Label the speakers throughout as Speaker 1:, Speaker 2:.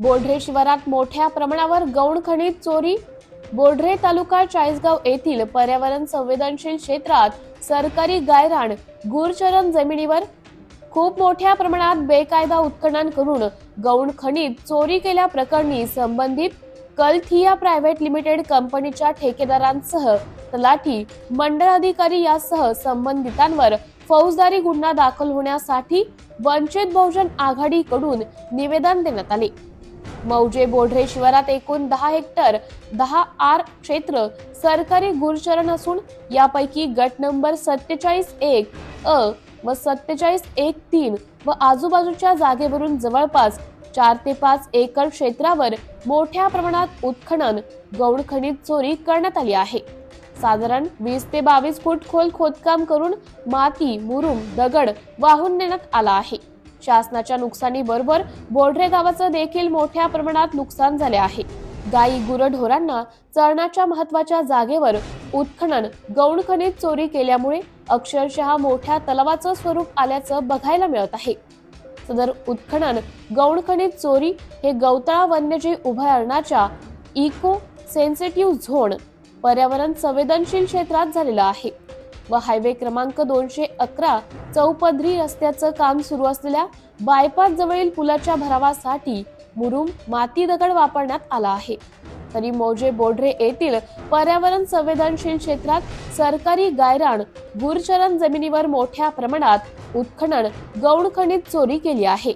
Speaker 1: बोढरे शिवारात मोठ्या प्रमाणावर गौण खनिज चोरी. बोढरे तालुका चाळीसगाव येथील पर्यावरण संवेदनशील क्षेत्रात सरकारी गायरान गुरचरण जमिनीवर खूप मोठ्या प्रमाणात बेकायदा उत्खनन करून गौण खनिज चोरी केल्याप्रकरणी संबंधित कलथिया प्रायव्हेट लिमिटेड कंपनीच्या ठेकेदारांसह तलाठी मंडळ अधिकारी यासह संबंधितांवर फौजदारी गुन्हा दाखल होण्यासाठी वंचित बहुजन आघाडीकडून निवेदन देण्यात आले. मौजे बोढरे शिवारात एकूण दहा हेक्टर दहा आर क्षेत्र सरकारी गुरचरण असून यापैकी गट नंबर सत्तेचाळीस एक अ व सत्तेचाळीस एक तीन व आजूबाजूच्या जागेवरून जवळपास चार ते पाच एकर क्षेत्रावर मोठ्या प्रमाणात उत्खनन गौण खनिज चोरी करण्यात आली आहे. साधारण वीस ते बावीस फूट खोल खोदकाम करून माती मुरुम दगड वाहून नेण्यात आला आहे. शासनाच्या नुकसानीबरोबर बोर्ढरे गावाचं देखील मोठ्या प्रमाणात नुकसान झाले आहे. गायी गुरढोरांना चरणाच्या महत्त्वाच्या जागेवर उत्खनन गौण खनिज चोरी केल्यामुळे अक्षरशः मोठ्या तलावाचं स्वरूप आल्याचं बघायला मिळत आहे. सदर उत्खनन गौण खनिज चोरी हे गवताळा वन्यजीव अभयारण्याच्या इको सेन्सिटिव्ह झोन पर्यावरण संवेदनशील क्षेत्रात झालेलं आहे. व हायवे क्रमांक दोनशे अकरा चौपदरी रस्त्याचं काम सुरू असलेल्या बायपास जवळील पुलाच्या भरावासाठी मुरुम माती दगड वापरण्यात आला आहे. तरी मौजे बोढरे येथील पर्यावरण संवेदनशील क्षेत्रात सरकारी गायरान गुरचरण जमिनीवर मोठ्या प्रमाणात उत्खनन गौण खनिज चोरी केली आहे.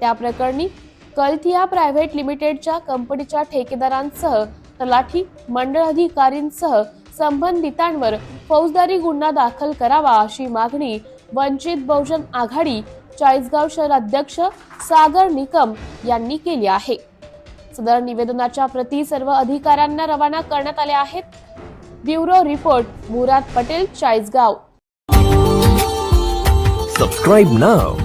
Speaker 1: त्या प्रकरणी कल्थिया प्रायव्हेट लिमिटेडच्या कंपनीच्या ठेकेदारांसह तलाठी मंडळ अधिकारींसह संबंधितांवर फौजदारी गुन्हा दाखल करावा अशी मागणी वंचित बहुजन आघाडी चाळीसगाव शहर अध्यक्ष सागर निकम यांनी केली आहे. सदर निवेदनाच्या प्रती सर्व अधिकाऱ्यांना रवाना करण्यात आल्या आहेत. Bureau report Murad Patel Chalisgaon.
Speaker 2: Subscribe now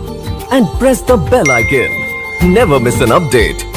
Speaker 2: and press the bell icon never miss an update